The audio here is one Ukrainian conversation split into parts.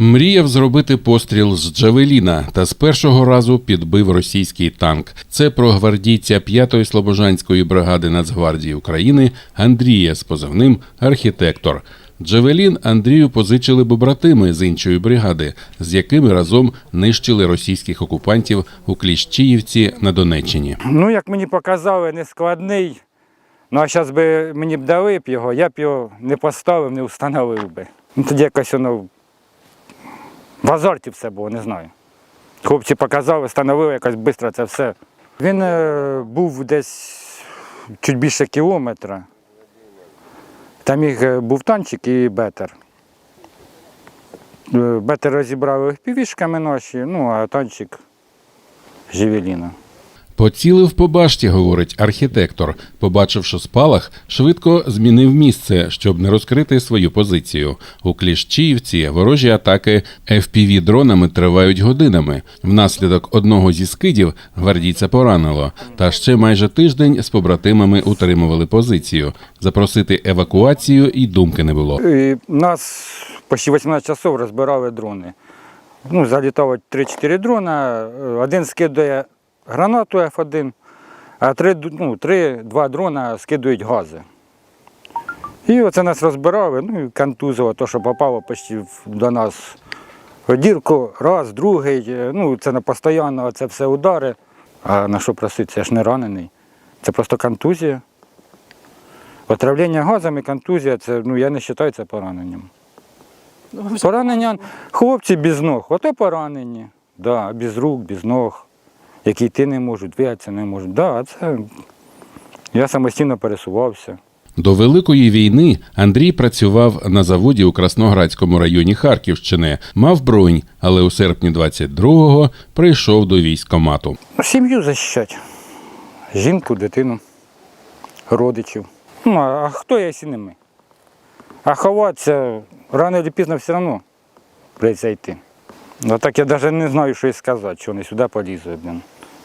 Мріяв зробити постріл з Джавеліна та з першого разу підбив російський танк. Це про гвардійця 5-ї слобожанської бригади Нацгвардії України Андрія з позивним архітектор. Джавелін Андрію позичили побратими з іншої бригади, з якими разом нищили російських окупантів у Кліщіївці на Донеччині. Ну, як мені показали, не складний. Ну, а зараз би мені б дали б його, я б його не поставив, не встановив би. Ну, тоді якось воно в азарті все було, не знаю. Хлопці показали, встановили якось швидко це все. Він е, був десь чуть більше кілометра. Там їх е, був танчик і бетер. Е, Бетер розібрали півішками наші, ну а танчик Жевеліна. Поцілив по башті, говорить архітектор. Побачивши спалах, швидко змінив місце, щоб не розкрити свою позицію. У Кліщіївці ворожі атаки fpv дронами тривають годинами. Внаслідок одного зі скидів гвардійця поранило. Та ще майже тиждень з побратимами утримували позицію. Запросити евакуацію і думки не було. Нас почти 18 часов розбирали дрони. Ну, залітало 3-4 дрона, один скидає гранату F1, а три, ну, три-два дрона скидують гази. І оце нас розбирали, ну і контузило, то, що попало почти до нас в дірку, раз, другий, е, ну це не постійно, це все удари. А на що просити, я ж не ранений. Це просто контузія. Отравлення газами, контузія, це, ну, я не вважаю це пораненням. Поранення хлопці без ног, ото поранені. Да, без рук, без ног, які йти не можуть, двигатися не можуть. Да, це я самостійно пересувався. До Великої війни Андрій працював на заводі у Красноградському районі Харківщини, мав бронь, але у серпні 22-го прийшов до військкомату. Сім'ю захищати. Жінку, дитину, родичів. Ну, а хто я, якщо не ми? А ховатися рано чи пізно все одно прийдеться йти. А так я навіть не знаю, що і сказати, що вони сюди полізли.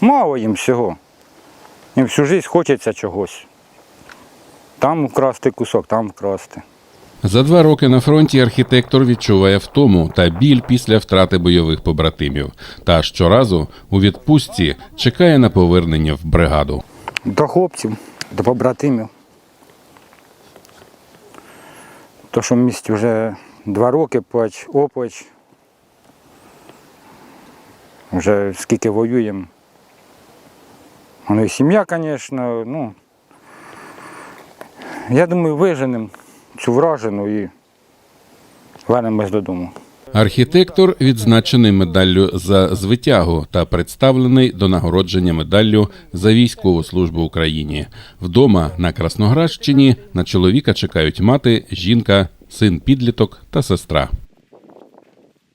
Мало їм всього. Їм всю життя хочеться чогось. Там вкрасти кусок, там вкрасти. За два роки на фронті архітектор відчуває втому та біль після втрати бойових побратимів. Та щоразу у відпустці чекає на повернення в бригаду. До хлопців, до побратимів. То, що в місті вже два роки плач, оплач. Вже скільки воюємо. Ну і сім'я, звісно, ну. Я думаю, виженемо цю вражену і вернемось додому. Архітектор відзначений медаллю за звитягу та представлений до нагородження медаллю за військову службу Україні. Вдома на Красноградщині на чоловіка чекають мати, жінка, син підліток та сестра.